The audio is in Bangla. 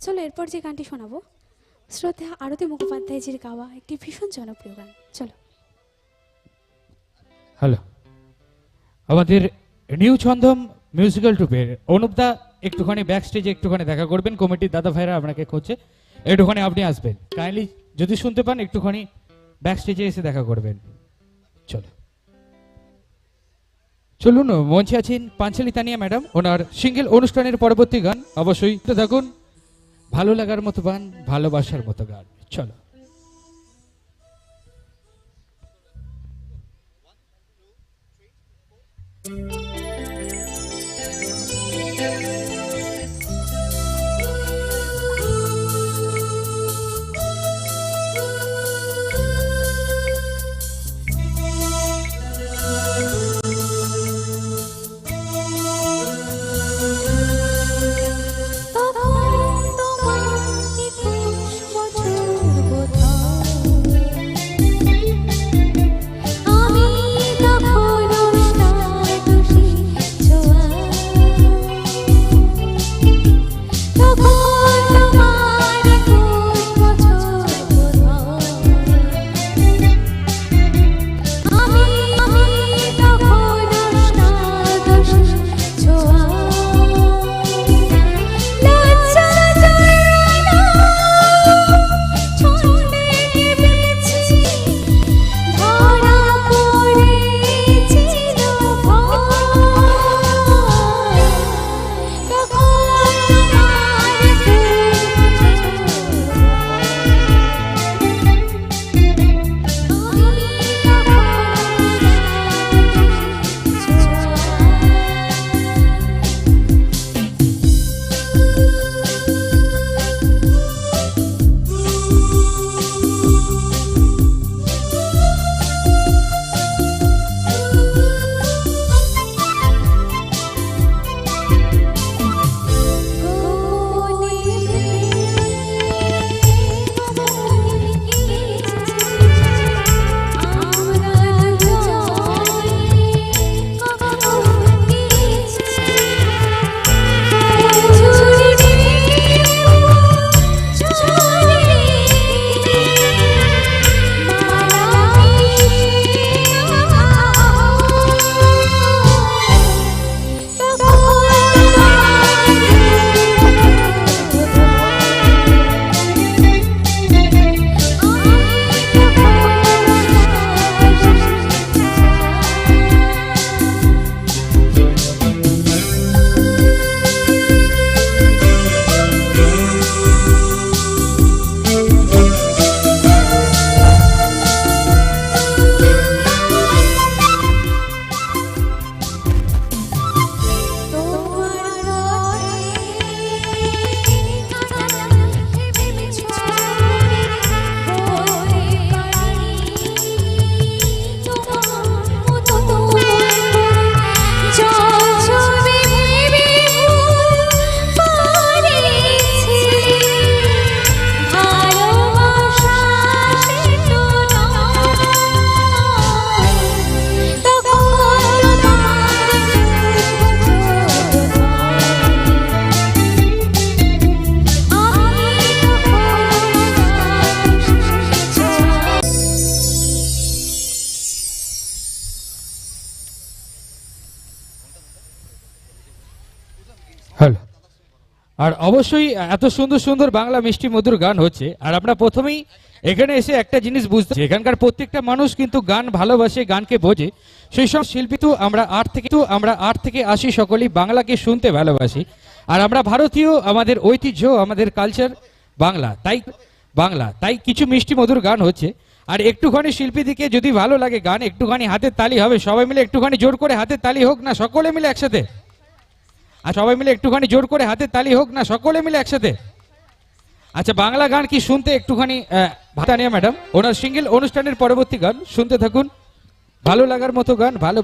চলো এরপর যে গানটি শোনাবো, শ্রদ্ধা আরতি মুখোপাধ্যায়জির গাওয়া একটি ভীষণ জনপ্রিয় গান। চলো। হ্যালো। আমাদের নিউ ছন্দম মিউজিক্যাল ট্রুপের অনুপদা একটুখানি ব্যাক স্টেজে একটুখানি দেখা করবেন। কমিটির দাদা ভাইরা আপনাকে খুঁজছে। একটুখানি আপনি আসবেন। কাইন্ডলি যদি শুনতে পান, একটুখানি ব্যাক স্টেজে এসে দেখা করবেন। চলো। চলুন, মঞ্চে আছেন পাঞ্চালি তানিয়া ম্যাডাম। ওনার সিঙ্গেল অনুষ্ঠানের পরবর্তী গান অবশ্যই দেখুন ভালো লাগার মতো গান ভালোবাসার মতো গান। চলো। তখন হ্যালো। আর অবশ্যই এত সুন্দর সুন্দর বাংলা মিষ্টি মধুর গান হচ্ছে, আর আমরা প্রথমেই এখানে এসে একটা জিনিস বুঝতে এখানকার প্রত্যেকটা মানুষ কিন্তু গান ভালোবাসে, গানকে বোঝে। সেই সব শিল্পী তো আমরা আট থেকে তো আমরা আট থেকে আসি সকলেই বাংলাকে শুনতে ভালোবাসি। আর আমরা ভারতীয়, আমাদের ঐতিহ্য, আমাদের কালচার বাংলা। তাই বাংলা। তাই কিছু মিষ্টি মধুর গান হচ্ছে। আর একটুখানি শিল্পীদিকে যদি ভালো লাগে গান, একটুখানি হাতের তালি হবে। সবাই মিলে একটুখানি জোর করে হাতের তালি হোক না, সকলে মিলে একসাথে। আর সবাই মিলে একটুখানি জোর করে হাতে তালি হোক না, সকলে মিলে একসাথে। আচ্ছা বাংলা গান কি শুনতে একটুখানি ভাতা নিয়ে, ম্যাডাম? ওনার সিঙ্গেল অনুষ্ঠানের পরবর্তী গান, শুনতে থাকুন। ভালো লাগার মতো গান, ভালো